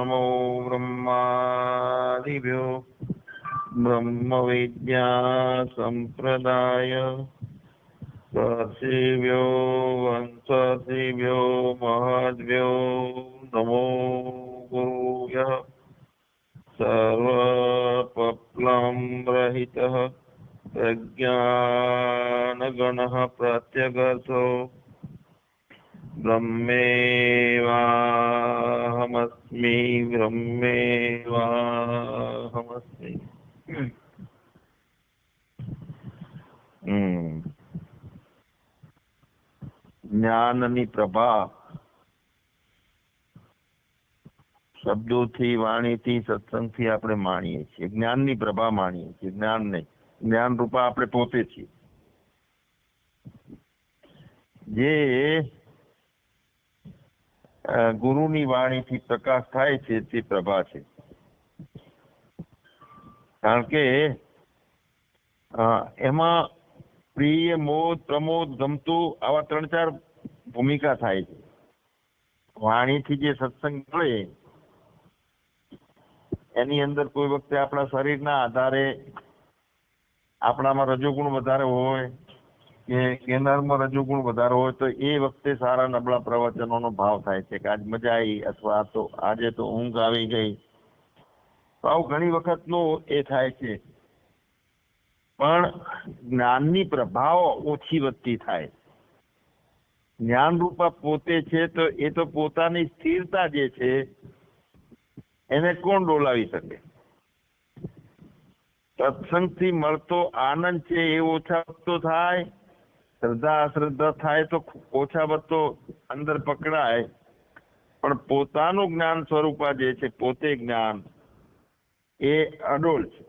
નમો બ્રહ્માદિભ્યો બ્રહ્મવિદ્યા સંપ્રદાય સર્ષિભ્યો વંશર્ષિભ્યો મહદ્ભ્યો નમો ગુરુયઃ સર્વપપ્લમ રહિતઃ પ્રજ્ઞાનગણः પ્રત્યગર્ષો બ્રહ્મેવાહમસ્મિ બ્રહ્મેવાહમસ્મિ હમ જ્ઞાનની પ્રભા શબ્દોથી વાણીથી, સત્સંગથી આપણે માણીએ છીએ. જ્ઞાનની પ્રભા માણીએ છીએ. જ્ઞાન નહીં. જ્ઞાન રૂપા આપણે પોતે છીએ. જે ગુરુની વાણીથી પ્રકાશ થાય છે તે પ્રભા છે. કારણ કે એમાં પ્રિય, મોદ, પ્રમોદ, ગમતું આવા ત્રણ ચાર ભૂમિકા થાય છે. વાણીથી જે સત્સંગ મળે, એની અંદર કોઈ વખતે આપણા શરીરના આધારે, આપણામાં રજોગુણ વધારે હોય કે કેનારમાં રજોગુણ વધારે હોય તો એ વખતે સારા નબળા પ્રવચનોનો ભાવ થાય છે કે આજ મજા આવી અથવા તો આજે તો ઊંઘ આવી ગઈ. તો આવું ઘણી વખતનું એ થાય છે. પણ જ્ઞાનની પ્રભાવ ઓછી વધતી થાય. જ્ઞાન રૂપા પોતે છે તો એ તો પોતાની સ્થિરતા જે છે એને કોણ ડોલાવી શકે? સત્સંગથી મળતો આનંદ છે એ ઓછા વધતો થાય શ્રદ્ધા અશ્રદ્ધા થાય તો ઓછા વધતો અંદર પકડાય. પણ પોતાનું જ્ઞાન સ્વરૂપા જે છે, પોતે જ્ઞાન એ અડોલ છે.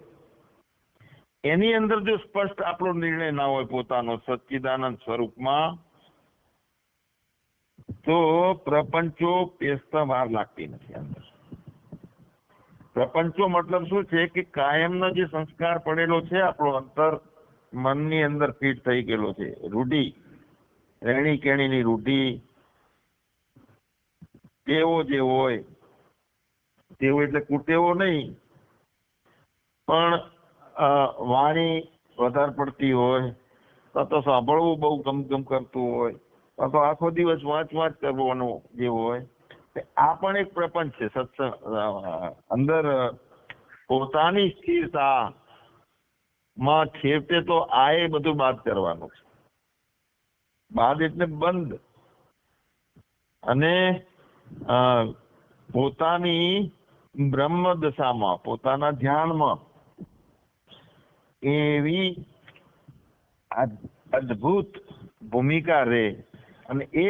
એની અંદર જો સ્પષ્ટ આપણો નિર્ણય ના હોય પોતાનો સચ્ચિદાનંદ સ્વરૂપમાં, તો પ્રપંચો પેસતા વાર લાગતી નથી અંદર. પ્રપંચો મતલબ શું છે કે કાયમનો જે સંસ્કાર પડેલો છે, આપણો અંતર મનની અંદર ફીટ થઈ ગયેલો છે. રૂઢિ રહેણી કેણીની રૂઢિ, ટેવો જે હોય, ટેવો એટલે કુટેવો નહીં, પણ વાણી વધારે પડતી હોય, કાં તો સાંભળવું બહુ ગમગમ કરતું હોય તો આખો દિવસ વાંચ વાંચ કરવાનો જે હોય આ પણ એક પ્રપંચ છે. સત્સંગ અંદર, પોતાની સ્થિરતા માં છેવટે તો આ બધું બાદ કરવાનું છે. બાદ એટલે બંધ. અને પોતાની બ્રહ્મ દશામાં પોતાના ધ્યાનમાં એવી અદભુત અદ્ભુત ભૂમિકા રહે અને એ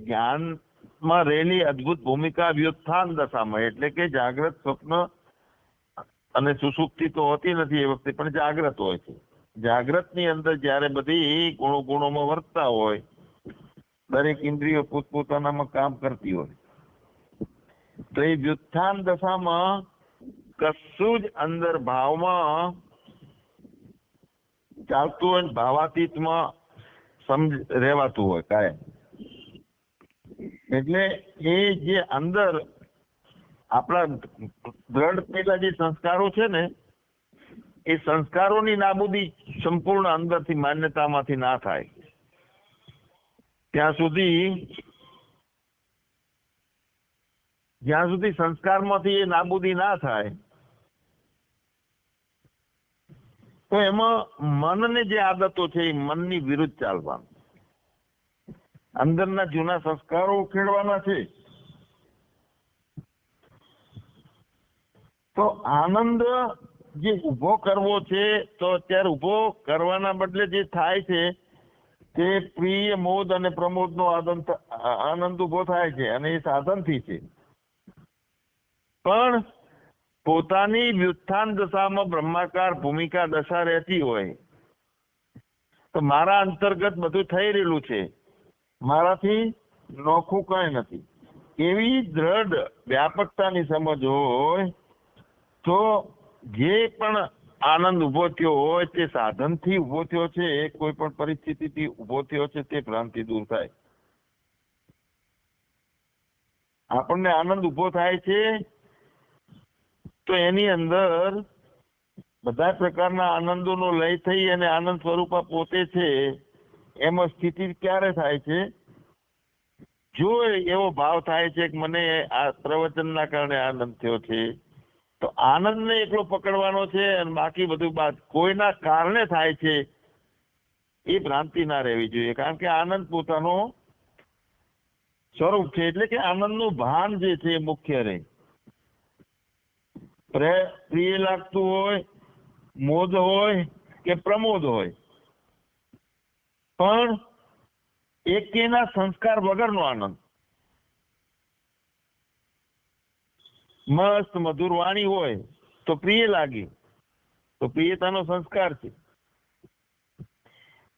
જ્ઞાનમાં રહેલી અદ્ભુત ભૂમિકા વ્યુત્થાન દશામાં, એટલે કે જાગ્રત સ્વપ્ન અને સુસુપ્તિ તો હોતી નથી એ વખતે, પણ જાગ્રત હોય છે. જાગ્રતની અંદર જ્યારે બધી ગુણો ગુણોમાં વર્તતા હોય, દરેક ઇન્દ્રિયો પોતપોતાનામાં કામ કરતી હોય. તો એ વ્યુત્થાન દશામાં કશું જ અંદર ભાવમાં ચાલતું હોય ભાવાતીતમાં સમજ રહેવાતું હોય કાયમ. એટલે એ જે અંદર આપણા દ્રઢ પેલા જે સંસ્કારો છે ને, એ સંસ્કારોની નાબૂદી સંપૂર્ણ અંદરથી માન્યતામાંથી ના થાય. ત્યાં સુધી, જ્યાં સુધી સંસ્કારમાંથી એ નાબૂદી ના થાય, તો એમાં મનને જે આદતો છે એ મનની વિરુદ્ધ ચાલવાનું. અંદરના જૂના સંસ્કારો ઉખેડવાના છે. તો આનંદ જે ઊભો કરવો છે, તો અત્યારે ઊભો કરવાના બદલે જે થાય છે, તે પ્રિય મોદ અને પ્રમોદનો આનંદ આનંદ ઊભો થાય છે અને એ સાધનથી છે. પણ પોતાની વ્યુત્થાન દશામાં બ્રહ્માકાર ભૂમિકા દશા રહેતી હોય, તો મારા અંતર્ગત બધું થઈ રહેલું છે. મારાથી નોખું કઈ નથી. એવી દ્રઢ વ્યાપકતાની સમજ હોય તો જે પણ આનંદ ઊભો થયો હોય તે સાધનથી ઊભો થયો છે, એ કોઈ પણ પરિસ્થિતિથી ઊભો થયો છે, તે ભ્રાંતિ દૂર થાય. આપણને આનંદ ઊભો થાય છે, તો એની અંદર બધા પ્રકારના આનંદોનો લય થઈ અને આનંદ સ્વરૂપા પોતે છે, એમાં સ્થિતિ ક્યારે થાય છે? જો એવો ભાવ થાય છે કે મને આ પ્રવચનના કારણે આનંદ થયો છે તો આનંદને એકલો પકડવાનો છે અને બાકી બધું બાદ કોઈના કારણે થાય છે એ ભ્રાંતિ ના રહેવી જોઈએ. કારણ કે આનંદ પોતાનો સ્વરૂપ છે. એટલે કે આનંદનું ભાન જે છે એ મુખ્ય રહે. પ્રે- પ્રિય લાગતું હોય, મોદ હોય કે પ્રમોદ હોય. પણ એકેના સંસ્કાર વગરનો આનંદ. મસ્ત, મધુર વાણી હોય, તો પ્રિય લાગે. તો પ્રિયતાનો સંસ્કાર છે.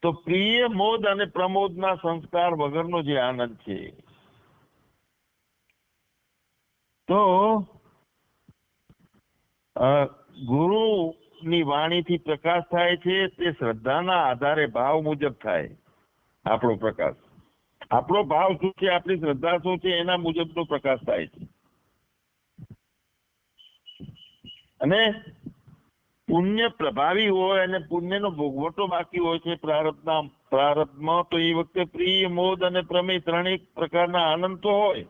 તો પ્રિય, મોદ અને પ્રમોદના સંસ્કાર વગરનો જે આનંદ છે. તો ની વાણી વાણીથી પ્રકાશ થાય છે, તે શ્રદ્ધાના આધારે ભાવ મુજબ થાય, આપણો પ્રકાશ. આપણો ભાવ શું છે, આપણી શ્રદ્ધા શું છે, એના મુજબનો પ્રકાશ થાય છે. અને પુણ્ય પ્રભાવી હોય અને પુણ્યનો ભોગવટો બાકી હોય છે પ્રારબ્ધના પ્રારબ્ધમાં, તો એ વખતે પ્રિય, મોદ અને પ્રમેય ત્રણેય પ્રકારના આનંદ તો હોય.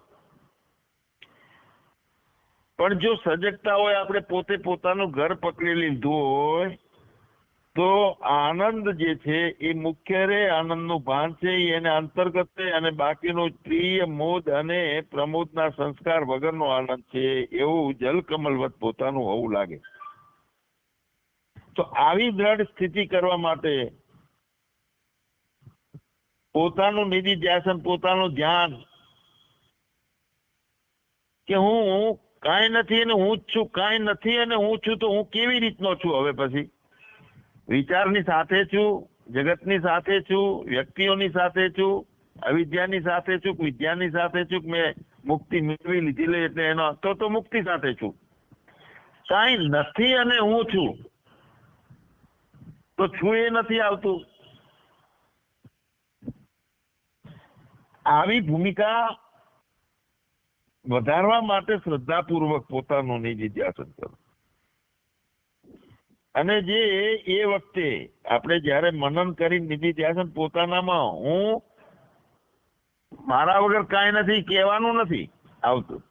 પણ જો સજગતા હોય, આપણે પોતે પોતાનું ઘર પકડી લીધું હોય તો આનંદ જે છે એ મુખ્ય રે આનંદનું ભાન છે, એને અંતર્ગત અને બાકીનું પ્રિય, મોદ અને પ્રમોદના સંસ્કાર વગરનો આનંદ છે, એવું જલકમલવત પોતાનું હોવું લાગે. તો આવી દ્રઢ સ્થિતિ કરવા માટે પોતાનું નિધિ ધ્યાસન પોતાનું ધ્યાન કે હું કાંઈ નથી અને હું જ છું, કાંઈ નથી અને હું છું તો હું કેવી રીતનો છું હવે પછી? વિચારની સાથે છું, જગતની સાથે છું, વ્યક્તિઓની સાથે છું, અવિદ્યાની સાથે છું, વિદ્યાની સાથે છું, મેં મુક્તિ મેળવી લીધી લે એટલે એનો તો તો મુક્તિ સાથે છું. કાંઈ નથી અને હું છું. તો છું એ નથી આવતું. આવી ભૂમિકા વધારવા માટે શ્રદ્ધાપૂર્વક પોતાનું નહીં જિજ્ઞાસન કરો. અને જે એ વખતે આપણે જ્યારે મનન કરી નિધિ ધ્યાસન પોતાનામાં હું મારા વગર કાંઈ નથી, કહેવાનું નથી આવતું.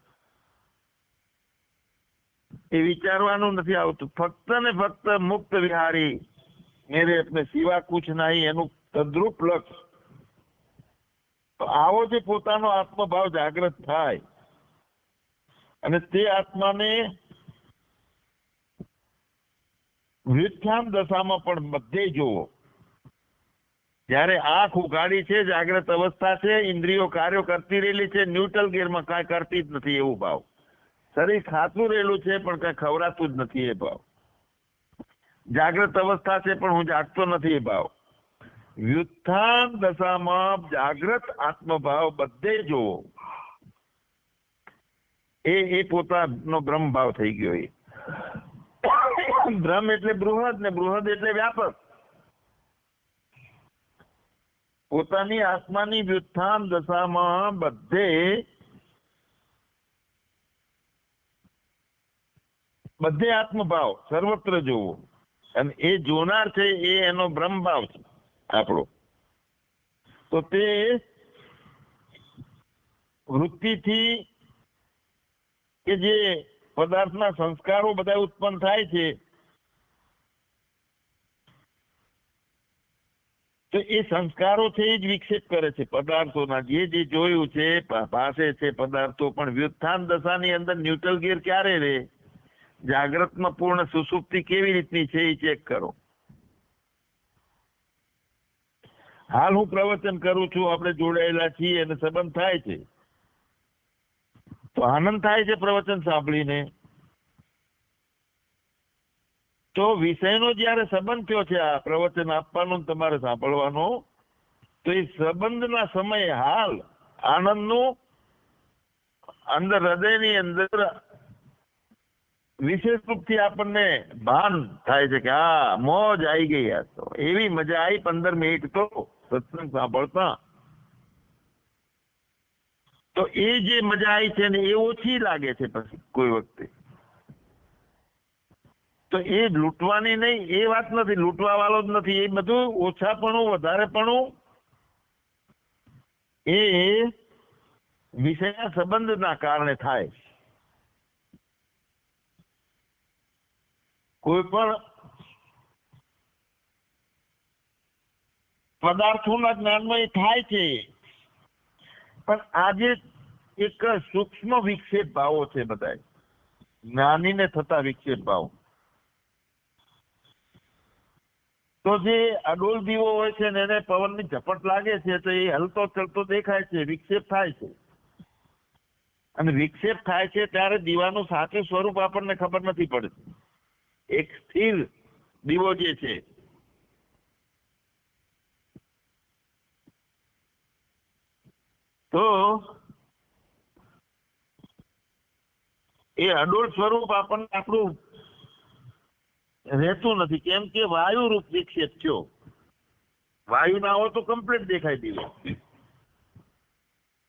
એ વિચારવાનું નથી આવતું. ફક્ત ને ફક્ત મુક્ત વિહારી મેરે એટલે સિવા કુછ નહીં, એનું તદ્રુપ લક્ષ. આવો જે પોતાનો આત્મભાવ જાગ્રત થાય અને તે આત્માને વ્યુત્થાન દશામાં પણ બધે જુઓ. જ્યારે આંખ ઉઘાડી છે, જાગ્રત અવસ્થા છે, ઇન્દ્રિયો કાર્યો કરતી રહેલી છે, ન્યુટ્રલ ગેરમાં કાંઈ કરતી જ નથી એવું ભાવ. શરીર ખાતું રહેલું છે, પણ કાંઈ ખવડાતું જ નથી એ ભાવ. જાગ્રત અવસ્થા છે, પણ હું જાગતો નથી એ ભાવ. વ્યુત્થાન દશામાં જાગ્રત આત્મભાવ બધે જોવો એ એ પોતાનો બ્રહ્મ ભાવ થઈ ગયો એ. બ્રહ્મ એટલે બૃહદ ને બૃહદ એટલે વ્યાપક. પોતાની આત્માની વ્યુત્થાન દશામાં બધે બધે આત્મભાવ, સર્વત્ર જોવો. અને એ જોનાર છે, એ એનો બ્રહ્મભાવ છે, આપણો. તો તે વૃત્તિથી કે જે પદાર્થના સંસ્કારો બધા ઉત્પન્ન થાય છે. તો એ સંસ્કારો છે જ વિક્ષેપ કરે છે. પદાર્થોના જે જે જોયું છે પાસે છે પદાર્થો પણ વ્યુત્થાન દશાની અંદર ન્યુટ્રલ ગિયર ક્યારે રે જાગ્રતમાં પૂર્ણ સુસુપ્તિ કેવી રીતની છે એ ચેક કરો. હાલ હું પ્રવચન કરું છું, આપણે જોડાયેલા છીએ અને સંબંધ થાય છે. તો આનંદ થાય છે પ્રવચન સાંભળીને? તો વિષયનો જ્યારે સંબંધ થયો છે આ પ્રવચન આપવાનો તમારે સાંભળવાનો, તો એ સંબંધના સમયે હાલ આનંદનું અંદર હૃદયની અંદર વિશેષ રૂપથી આપણને ભાન થાય છે કે, હા, મોજ આવી ગઈ આ તો. એવી મજા આવી પંદર મિનિટ તો સત્સંગ સાંભળતા. તો એ જે મજા આવી છે ને એ ઓછી લાગે છે પછી કોઈ વખતે. તો એ લૂંટવાની નહીં, એ વાત નથી લૂંટવા વાળો જ નથી. એ બધું ઓછાપણું, વધારેપણું એ વિષયના સંબંધના કારણે થાય. કોઈ પણ પદાર્થોના જ્ઞાનમાં એ થાય છે. પણ આજે એક સૂક્ષ્મ વિક્ષેપ ભાવો છે બધા જ્ઞાનીને થતા વિક્ષેપ ભાવ. તો જે અડોલ દીવો હોય છે ને એને પવનની ઝપટ લાગે છે તો એ હલતો ચલતો દેખાય છે, વિક્ષેપ થાય છે. અને વિક્ષેપ થાય છે ત્યારે દીવાનું સાચું સ્વરૂપ આપણને ખબર નથી પડતી. એક સ્થિર દીવો જે છે, તો એ અડોળ સ્વરૂપ આપણને આપણું રહેતું નથી. કેમ કે વાયુ રૂપ વિક્ષેપ થયો. વાયુ ના હોય તો કમ્પ્લીટ દેખાય દીવો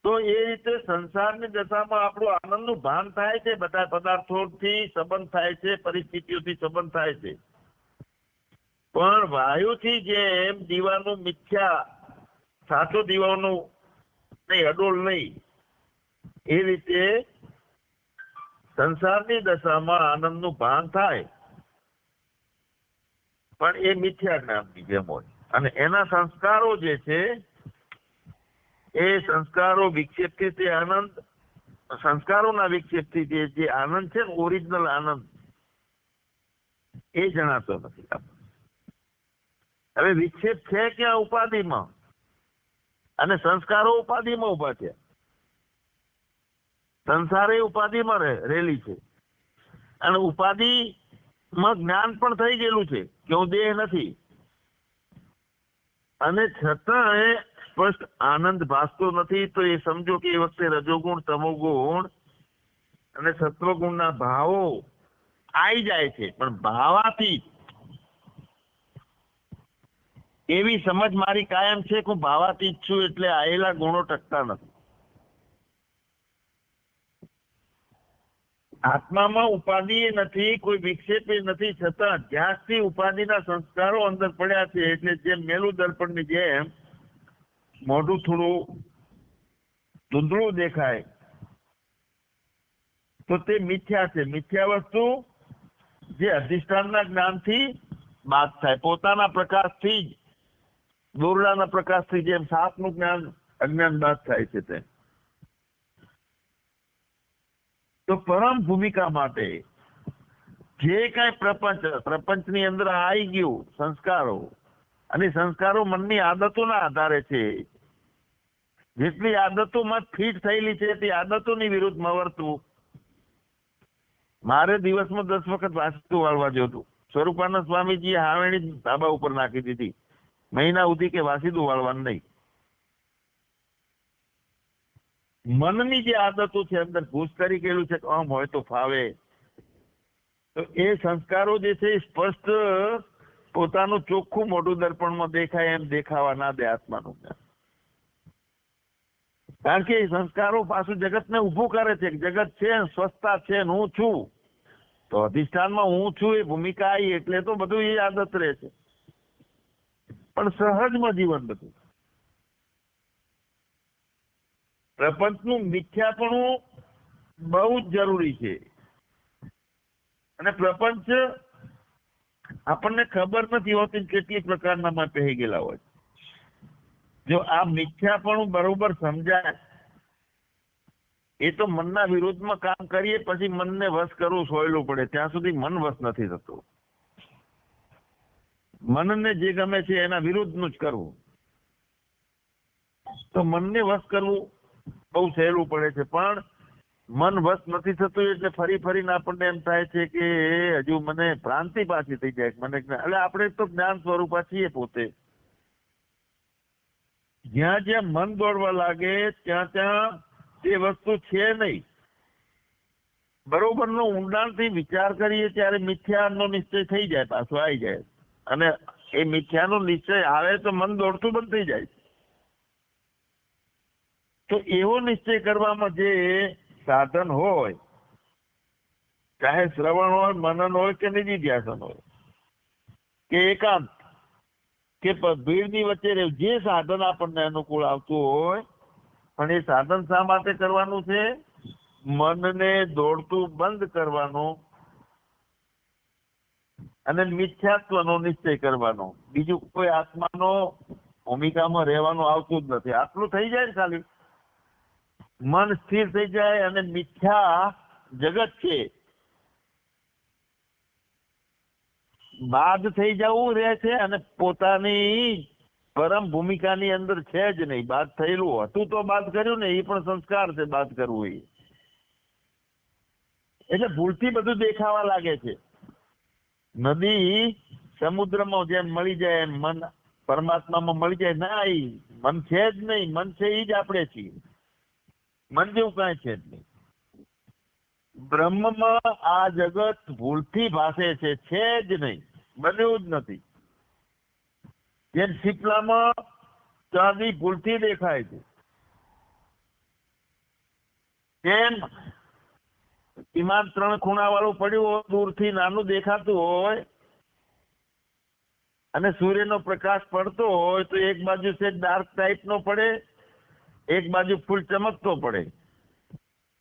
તો એ રીતે સંસારની દશામાં આપણું આનંદનું ભાન થાય છે, બધા પદાર્થોથી સંબંધ થાય છે, પરિસ્થિતિઓથી સંબંધ થાય છે. પણ વાયુથી જેમ દીવાનું મિથ્યા સાચો દીવાનું નહીં અડોલ નહીં, એ રીતે સંસારની દશામાં આનંદનું ભાન થાય. પણ એ મિથ્યા જ્ઞાનની જેમ હોય. અને એના સંસ્કારો જે છે, એ સંસ્કારો વિક્ષેપથી તે આનંદ, સંસ્કારોના વિક્ષેપથી તે જે આનંદ છે ને, ઓરિજિનલ આનંદ, એ જણાતો નથી હવે વિક્ષેપ છે ક્યાં ઉપાધિમાં? અને સંસ્કારો ઉપાધિમાં ઊભા છે સંસાર ઉપાધિમાં રહે- રહેલી છે. અને ઉપાધિમાં જ્ઞાન પણ થઈ ગયેલું છે કે હું દેહ નથી. અને છતાં સ્પષ્ટ આનંદ ભાસતો નથી, તો એ સમજો કે એ વખતે રજોગુણ, તમોગુણ અને સત્વગુણના ભાવો આવી જાય છે. પણ ભાવાથી એવી સમજ મારી કાયમ છે કે હું ભાવાતીત છું એટલે આયેલા ગુણો ટકતા નથી. આત્મામાં ઉપાધિ નથી, કોઈ વિક્ષેપ નથી, છતાં જ્યાંથી ઉપાધિના સંસ્કારો અંદર પડ્યા છે, એટલે જેમ મેલું દર્પણની જેમ મોઢું થોડું ધૂંધળું દેખાય. તો તે મિથ્યા છે. મિથ્યા વસ્તુ જે અધિષ્ઠાનના જ્ઞાનથી બાદ થાય. પોતાના પ્રકાશથી જ, દોરડાના પ્રકાશથી જેમ સાપનું જ્ઞાન, અજ્ઞાન બાદ થાય છે તે તો પરમ ભૂમિકા માટે જે કઈ પ્રપંચ, પ્રપંચની અંદર આવી ગયું, સંસ્કારો, અને સંસ્કારો મનની આદતોના આધારે છે. જેટલી આદતોમાં ફિટ થયેલી છે, તે આદતોની વિરુદ્ધમાં વર્તવું મારે દિવસમાં દસ વખત વાંચતું વાળવા જોતું સ્વરૂપાનંદ સ્વામીજીએ હાવેણી ધાબા ઉપર નાખી દીધી. મહિના સુધી કે વાસીદું વાળવાનું નહીં. મનની જે આદતો છે, અંદર ઘૂસ કરી ગયેલું છે આમ હોય તો ફાવે. તો એ સંસ્કારો જે છે સ્પષ્ટ પોતાનું ચોખ્ખું મોઢું દર્પણમાં દેખાય, એમ દેખાવા ના દે આત્માનું કારણ કે સંસ્કારો પાછું જગતને ઊભું કરે છે જગત છે, સ્વસ્થતા છે હું છું. તો અધિષ્ઠાનમાં હું છું એ ભૂમિકા આવી એટલે તો બધું એ આદત રહે છે. પણ સહજમાં જીવન બધું. પ્રપંચનું મિથ્યાપણું બહુ જ જરૂરી છે. અને પ્રપંચ આપણને ખબર નથી હોતી કેટલી પ્રકારના માં પહેરી ગયેલા હોય. જો આ મિથ્યાપણું બરોબર સમજાય, એ તો મનના વિરોધમાં કામ કરીએ પછી મનને વશ કરવું સોયલું પડે. ત્યાં સુધી મન વશ નથી થતું. મનને જે ગમે છે એના વિરુદ્ધનું જ કરવું. તો મનને વશ કરવું બહુ સહેલું પડે છે. પણ મન વશ નથી થતું એટલે ફરી ફરીને આપણને એમ થાય છે કે હજુ મને ભ્રાંતિ પાછી થઈ જાય મને એટલે આપણે તો જ્ઞાન સ્વરૂપા છીએ પોતે. જ્યાં જ્યાં મન દોડવા લાગે, ત્યાં ત્યાં તે વસ્તુ છે નહીં. બરોબરનો ઊંડાણથી વિચાર કરીએ ત્યારે મિથ્યાનો નિશ્ચય થઈ જાય, પાછો આવી જાય. અને એ મિથ્યાનો નિશ્ચય આવે તો મન દોડતું બંધ થઈ જાય. તો એવો નિશ્ચય કરવામાં જે સાધન હોય, ચાહે શ્રવણ હોય, મનન હોય કે નિધિ ધ્યાસન હોય, કે એકાંત, કે ભીડની વચ્ચે રહેવું, જે સાધન આપણને અનુકૂળ આવતું હોય પણ એ સાધન શા માટે કરવાનું છે? મનને દોડતું બંધ કરવાનું અને મિથ્યાત્વનો નિશ્ચય કરવાનો. બીજું કોઈ આત્માનો ભૂમિકામાં રહેવાનું આવતું જ નથી. આટલું થઈ જાય ખાલી. મન સ્થિર થઈ જાય અને મિથ્યા જગત છે. બાદ થઈ જવું રહે છે અને પોતાની પરમ ભૂમિકાની અંદર છે જ નહીં. બાદ થયેલું હતું તો બાદ કર્યું ને, એ પણ સંસ્કાર છે બાદ કરવું એ. એટલે ભૂલથી બધું દેખાવા લાગે છે. નદી સમુદ્રમાં જેમ મળી જાય મન પરમાત્મામાં મળી જાય. ના, એ મન છે જ નહીં. મન છે એ જ આપણે છીએ. મન જેવું કાંઈ છે જ નહીં. બ્રહ્મમાં આ જગત ભૂલથી ભાસે છે છે જ નહીં. બન્યું જ નથી. જેમ શીપલામાં ચાંદી ભૂલથી દેખાય છે, તેમ વિમાન ત્રણ ખૂણા વાળું પડ્યું હોય, દૂરથી નાનું દેખાતું હોય, અને સૂર્યનો પ્રકાશ પડતો હોય, તો એક બાજુ છે ડાર્ક ટાઈપ નો પડે એક બાજુ ફૂલ ચમકતો પડે.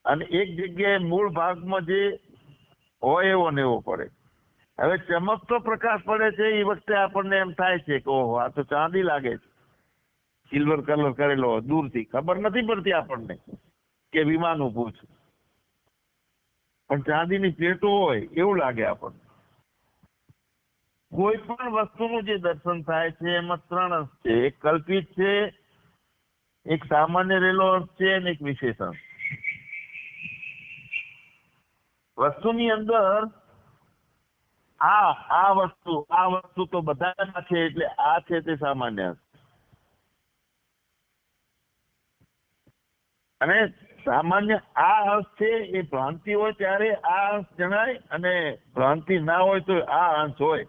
અને એક જગ્યાએ મૂળ ભાગમાં જે હોય એવો ને એવો પડે. હવે ચમકતો પ્રકાશ પડે છે એ વખતે આપણને એમ થાય છે કે ઓહો, આ તો ચાંદી લાગે છે. સિલ્વર કલર કરેલો દૂરથી. ખબર નથી પડતી આપણને કે વિમાન ઊભું છે. પણ ચાંદીની પ્લેટો હોય, એવું લાગે આપણને. કોઈ પણ વસ્તુનું જે દર્શન થાય છે, એમાં ત્રણ છે. એક કલ્પિત છે એક સામાન્ય રહેલો અર્થ છે અને એક વિશેષ અંશ વસ્તુની અંદર આ આ વસ્તુ આ વસ્તુ તો બધામાં છે એટલે આ છે તે સામાન્ય અને સામાન્ય આ અંશ છે એ ભ્રાંતિ હોય ત્યારે આ અંશ જણાય અને ભ્રાંતિ ના હોય તો આ અંશ હોય.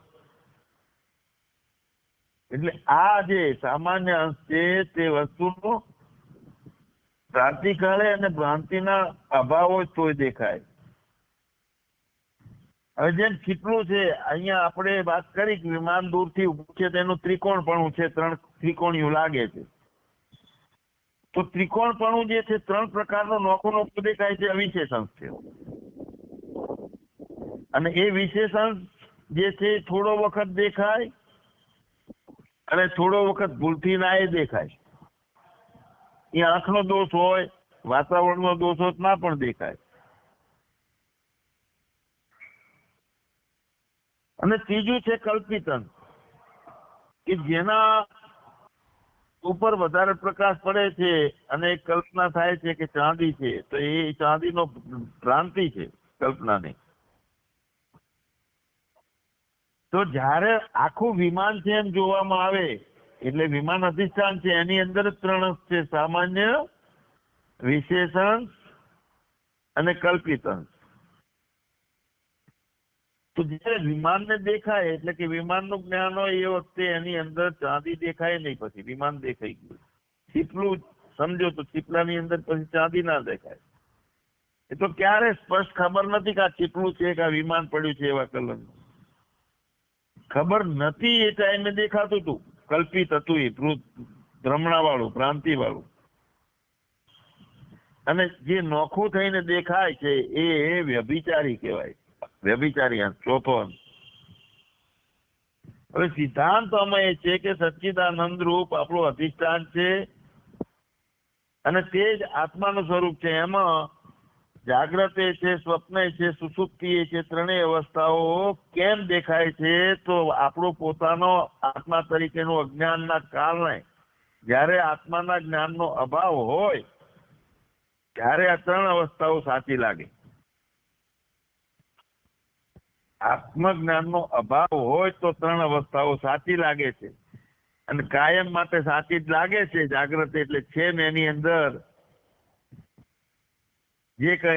એટલે આ જે સામાન્ય અંશ છે, તે વસ્તુનો ક્રાંતિકાળે અને ભ્રાંતિના અભાવ તોય દેખાય. હવે જેમ કેટલું છે, અહીંયા આપણે વાત કરી કે વિમાન દૂરથી ઉભું છે, તેનું ત્રિકોણપણું છે, ત્રણ ત્રિકોણિયું લાગે છે. તો ત્રિકોણપણું જે છે, ત્રણ પ્રકારનો નોખો નોખો દેખાય છે વિશેષણ છે. અને એ વિશેષાંશ જે છે, થોડો વખત દેખાય અને થોડો વખત ભૂલથી ના એ દેખાય. એ આંખનો દોષ હોય, વાતાવરણનો દોષ હોય ના પણ દેખાય. અને ત્રીજું છે કલ્પિતન, કે જેના ઉપર વધારે પ્રકાશ પડે છે અને કલ્પના થાય છે કે ચાંદી છે, તો એ ચાંદીનો ભ્રાંતિ છે કલ્પનાની. તો જ્યારે આખું વિમાન છે એમ જોવામાં આવે, એટલે વિમાન અધિષ્ઠાન છે, એની અંદર ત્રણ છે. સામાન્ય વિશેષાંશ અને કલ્પિત તો જ્યારે વિમાનને દેખાય, એટલે કે વિમાનનું જ્ઞાન હોય એ વખતે એની અંદર ચાંદી દેખાય નહીં પછી, વિમાન દેખાઈ ગયું. છીપલું સમજો તો છીપલાની અંદર પછી ચાંદી ના દેખાય. એ તો ક્યારે સ્પષ્ટ ખબર નથી કે આ છીપલું છે કે આ વિમાન પડ્યું છે એવા કલરનું ખબર નથી એ ટાઈમે દેખાતું હતું કલ્પિત હતું એ ભ્રમણા વાળું ભ્રાંતિ વાળું અને જે નોખું થઈને દેખાય છે એ વ્યભિચારી કહેવાય. વ્યભિચારી ચોથો હવે સિદ્ધાંત અમે એ છે કે સચ્ચિદાનંદ રૂપ આપણું અધિષ્ઠાન છે. અને તે જ આત્માનું સ્વરૂપ છે. એમાં જાગ્રત છે, સ્વપ્ન છે સુસુપ્તિ છે, ત્રણેય અવસ્થાઓ કેમ દેખાય છે, તો આપણો પોતાનો આત્મા તરીકેનું અજ્ઞાનના કારણે જ્યારે આત્માના જ્ઞાનનો અભાવ હોય, ત્યારે આ ત્રણ અવસ્થાઓ સાચી લાગે. આત્મજ્ઞાનનો અભાવ હોય તો ત્રણ અવસ્થાઓ સાચી લાગે છે. અને કાયમ માટે સાચી જ લાગે છે, જાગ્રત એટલે છે ને એની અંદર જે કહે,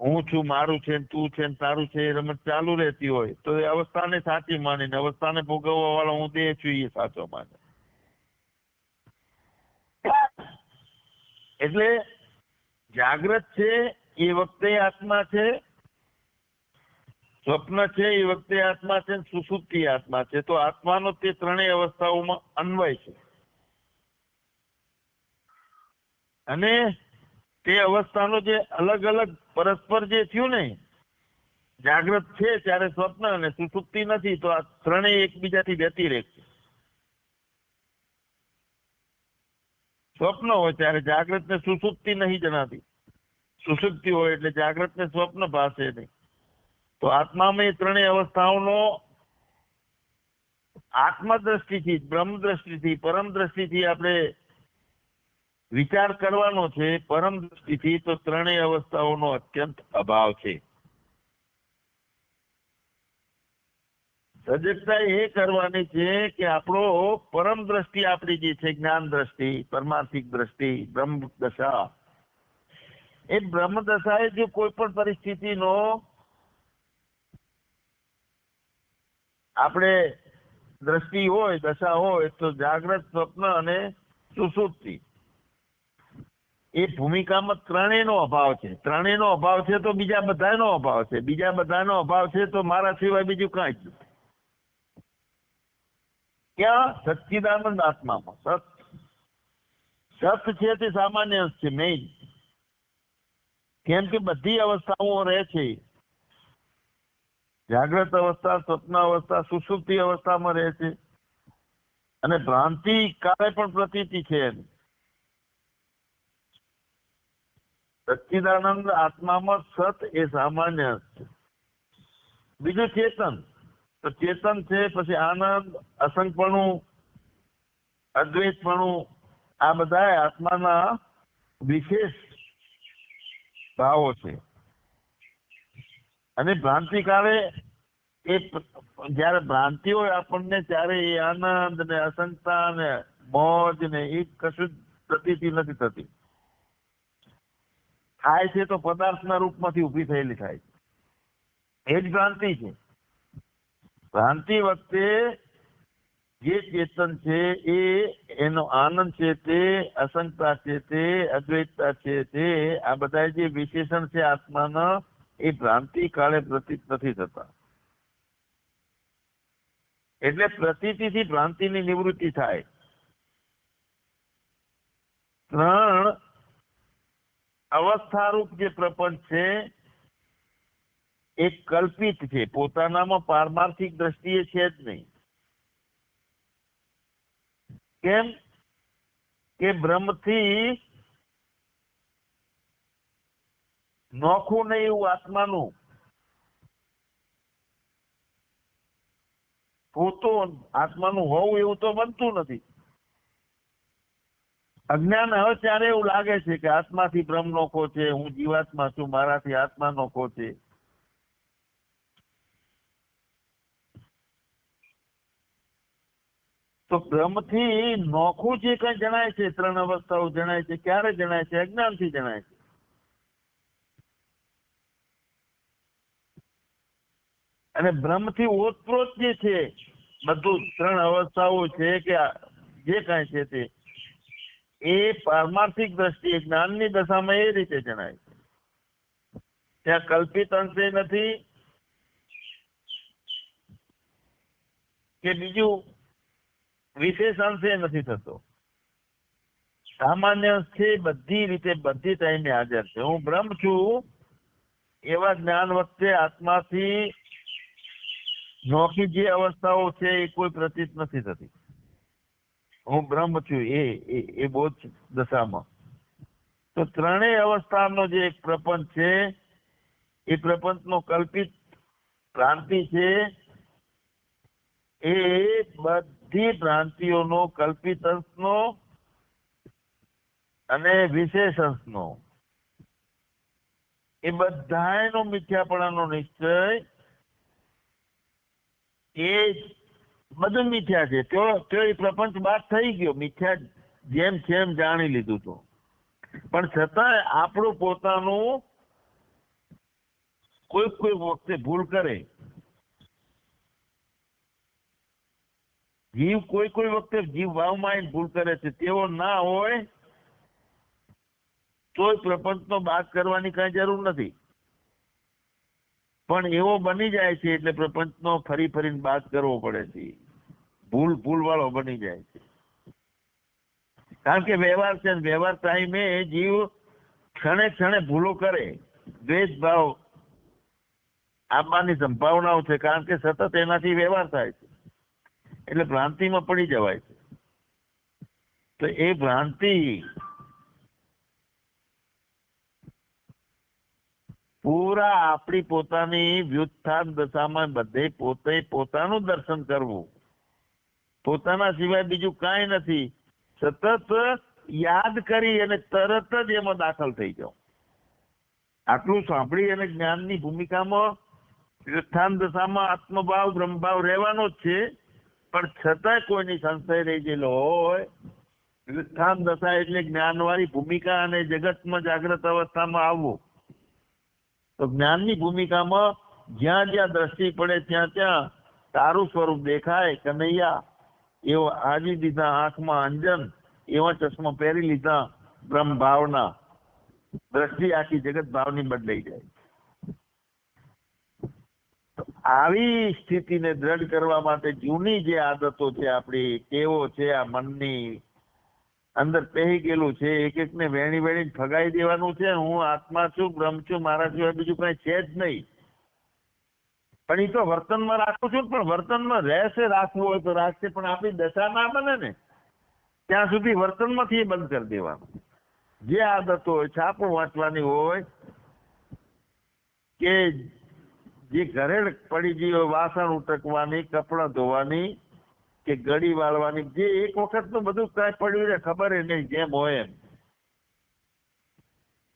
હું છું, મારું છે તું છે તારું છે, એ રમત ચાલુ રહેતી હોય, તો એ અવસ્થાને સાચી માનીને, અવસ્થાને ભોગવવા વાળો હું દેહ છું, એ સાચો માને. એટલે જાગ્રત છે, એ વખતે આત્મા છે, સ્વપ્ન છે, એ વખતે આત્મા છે સુસુપ્તિ આત્મા છે, તો આત્માનો તે ત્રણેય અવસ્થાઓમાં અન્વય છે. અને તે અવસ્થાનો જે અલગ અલગ પરસ્પર જે થયું ને, જાગ્રત છે ત્યારે સ્વપ્ન અને સુસુપ્તિ નથી, તો આ ત્રણેય એકબીજાથી વ્યતિરેક છે સ્વપ્ન હોય ત્યારે જાગ્રત ને સુસુપ્તિ નહીં જણાતી. સુસુપ્તિ હોય એટલે જાગ્રત ને સ્વપ્ન ભાસે નહીં. તો આત્મામાં એ ત્રણેય અવસ્થાઓનો આત્મદ્રષ્ટિથી બ્રહ્મ દ્રષ્ટિથી પરમ દ્રષ્ટિથી આપણે વિચાર કરવાનો છે, પરમ દ્રષ્ટિથી તો ત્રણેય અવસ્થાઓનો અત્યંત અભાવ છે. સજગતા એ કરવાની છે કે આપણો પરમ દ્રષ્ટિ આપણી જે છે, જ્ઞાન દ્રષ્ટિ, પરમાર્થિક દ્રષ્ટિ બ્રહ્મ દશા એ બ્રહ્મ દશાએ જો કોઈ પણ પરિસ્થિતિનો આપણે દ્રષ્ટિ હોય, દશા હોય, તો જાગ્રત સ્વપ્ન અને સુસુપ્તિ. એ ભૂમિકામાં ત્રણેયનો અભાવ છે. ત્રણેયનો અભાવ છે તો બીજા બધાનો અભાવ છે. બીજા બધાનો અભાવ છે તો મારા સિવાય બીજું કાંઈ જ નથી. ક્યાં? સચ્ચિદાનંદ આત્મામાં. સત. સત છે તે સામાન્ય અંશ છે મેઇન કેમ કે બધી અવસ્થાઓ રહે છે. જાગ્રત અવસ્થા, સ્વપ્ન અવસ્થા, સુસુપ્તિ અવસ્થામાં રહે છે. અને ભ્રાંતિ કાળે પણ પ્રતીતિ છે એની. સચ્ચિદાનંદ આત્મામાં સત એ સામાન્ય બીજું ચેતન. તો ચેતન છે, પછી આનંદ, અસંગપણું, અદ્વૈતપણું, આ બધા આત્માના વિશેષ ભાવો છે. અને ભ્રાંતિ કાળે એ જયારે જ્યારે ભ્રાંતિ હોય આપણને, ત્યારે એ આનંદ ને અસંગતા ને મોજ ને એ કશું પ્રતીતિ નથી થતી. થાય છે તો પદાર્થના રૂપમાંથી ઊભી થયેલી થાય છે. એ જ ભ્રાંતિ છે. ભ્રાંતિ વખતે જે ચેતન છે એ, એનો આનંદ છે તે, અસંગતા છે તે, અદ્વૈતતા છે તે, આ બધા જે વિશેષણ છે આત્માના, એ ભ્રાંતિ કાળે પ્રતીત નથી થતા. એટલે પ્રતીતિથી ભ્રાંતિની નિવૃત્તિ થાય. ત્રણ અવસ્થારૂપ જે પ્રપંચ છે, એ કલ્પિત છે. પોતાનામાં પારમાર્થિક દ્રષ્ટિએ છે જ નહીં. કેમ? કે બ્રહ્મથી નોખું નહીં એવું આત્માનું. પોતો આત્માનું હોવું એવું તો બનતું નથી. અજ્ઞાન હવે ત્યારે એવું લાગે છે કે આત્માથી બ્રહ્મ નોખો છે, હું જીવાત્મા છું, મારાથી આત્મા નોખો છે. તો બ્રહ્મથી નોખું જે કઈ જણાય છે, ત્રણ અવસ્થાઓ જણાય છે, ક્યારે જણાય છે? અજ્ઞાનથી જણાય છે. અને બ્રહ્મથી ઓતપ્રોત જે છે, બધું ત્રણ અવસ્થાઓ છે કે જે કાંઈ છે તે. એ પારમાર્થિક દ્રષ્ટિએ જ્ઞાનની દશામાં એ રીતે જણાય છે. ત્યાં કલ્પિત અંશે નથી કે બીજું વિશેષ અંશે નથી થતો. સામાન્ય અંશે બધી રીતે બધી ટાઈમે હાજર છે. હું બ્રહ્મ છું, એવા જ્ઞાન વખતે આત્માથી નોખી જે અવસ્થાઓ છે એ કોઈ પ્રતીત નથી થતી. હું બ્રહ્મ છું, એ એ બોધ દશામાં. તો ત્રણેય અવસ્થાનો જે એક પ્રપંચ છે, એ પ્રપંચનો કલ્પિત ભ્રાંતિ છે, એ બધી ભ્રાંતિઓનો કલ્પિત અંશનો અને વિશેષ અંશનો. એ બધાનો મિથ્યાપણાનો નિશ્ચય એ બધું મિથ્યા છે. તો તો એ પ્રપંચ બાદ થઈ ગયો. મિથ્યા જેમ છે જાણી લીધું તો. પણ છતાં આપણું પોતાનું કોઈ કોઈ વખતે ભૂલ કરે. જીવ કોઈ કોઈ વખતે જીવ ભાવમાં આવીને ભૂલ કરે છે. તેવો ના હોય, તોય પ્રપંચનો બાદ કરવાની કઈ જરૂર નથી. પણ એવો બની જાય છે એટલે પ્રપંચનો ફરી ફરીને બાદ કરવો પડે છે. ભૂલ ભૂલ વાળો બની જાય છે. કારણ કે વ્યવહાર છે વ્યવહાર ટાઈમે જીવ ક્ષણે ક્ષણે ભૂલો કરે. દ્વેષ ભાવ આવવાની સંભાવનાઓ છે, કારણ કે સતત એનાથી વ્યવહાર થાય છે. એટલે ભ્રાંતિમાં પડી જવાય છે. તો એ ભ્રાંતિ પૂરા આપણી પોતાની વ્યુત્થાન દશામાં બધે પોતે પોતાનું દર્શન કરવું. પોતાના સિવાય બીજું કાંઈ નથી. સતત યાદ કરી અને તરત જ એમાં દાખલ થઈ જાઓ આટલું સાંભળી અને જ્ઞાનની ભૂમિકામાં વ્યુત્થાન દશામાં આત્મભાવ, બ્રહ્મભાવ રહેવાનો જ છે. પણ છતાંય કોઈની સંશય રહી ગયેલો હોય, વ્યુત્થાન દશા એટલે જ્ઞાનવાળી ભૂમિકા અને જગતમાં જાગ્રત અવસ્થામાં આવવું. તો જ્ઞાનની ભૂમિકામાં જ્યાં જ્યાં દ્રષ્ટિ પડે ત્યાં ત્યાં તારું સ્વરૂપ દેખાય, કનૈયા, એવો આજી દીધા આંખમાં અંજન, એવા ચશ્મા પહેરી લીધા બ્રહ્મ ભાવના. દ્રષ્ટિ આખી જગત ભાવની બદલાઈ જાય. આવી સ્થિતિને દ્રઢ કરવા માટે જૂની જે આદતો છે આપણી, ટેવો છે આ મનની અંદર પહેરી ગયેલું છે એક એક ને વેણી વેણી ફગાઈ દેવાનું છે, હું આત્મા છું, બ્રહ્મ છું, મારા સિવાય બીજું કઈ છે જ નહીં. પણ એ તો વર્તનમાં રાખું છું, પણ વર્તનમાં રહેશે રાખવું હોય તો રાખશે, પણ આપણી દશા ના બને ને, ત્યાં સુધી વર્તનમાંથી બંધ કરી દેવાનું. જે આદતો હોય, છાપો વાંચવાની હોય, કે જે ઘરે પડી ગઈ હોય, વાસણ ઉટકવાની, કપડાં ધોવાની કે ગળી વાળવાની જે એક વખત તો બધું કાંઈ પડ્યું છે ખબર નહીં, જેમ હોય એમ.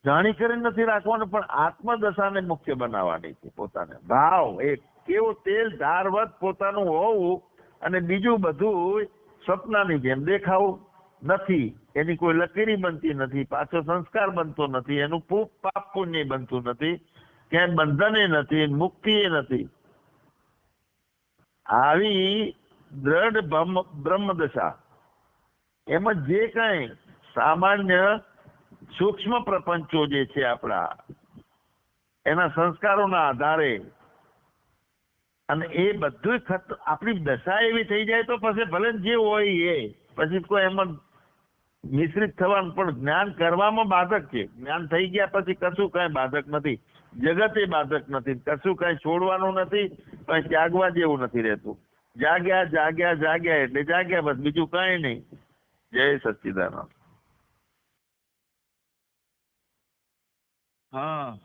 જાણી કરીને નથી રાખવાનું, પણ આત્મદશાને મુખ્ય બનાવવાની છે પોતાને. ભાવ એ કેવો તેલ ધારવત પોતાનું હોવું અને બીજું બધું સપનાની જેમ દેખાવું નથી. એની કોઈ લકીરી બનતી નથી, પાછો સંસ્કાર બનતો નથી, એનું પૂપ પાપ પુણ્ય બનતું નથી, ક્યાંય બંધને નથી મુક્તિ એ નથી. આવી દ્રઢ બ્રહ્મ દશા એમાં જે કઈ સામાન્ય સૂક્ષ્મ પ્રપંચો જે છે આપણા, એના સંસ્કારોના આધારે અને એ બધું આપણી દશા એવી થઈ જાય તો પછી ભલે જે હોય એ, પછી કોઈ એમાં મિશ્રિત થવાનું, પણ જ્ઞાન કરવામાં બાધક છે. જ્ઞાન થઈ ગયા પછી કશું કઈ બાધક નથી. જગત એ બાધક નથી. કશું કઈ છોડવાનું નથી. કઈ ત્યાગવા જેવું નથી રહેતું. જાગ્યા જાગ્યા જાગ્યા એટલે જાગ્યા બસ બીજું કઈ નહીં. જય સચ્ચિદાનંદ હા.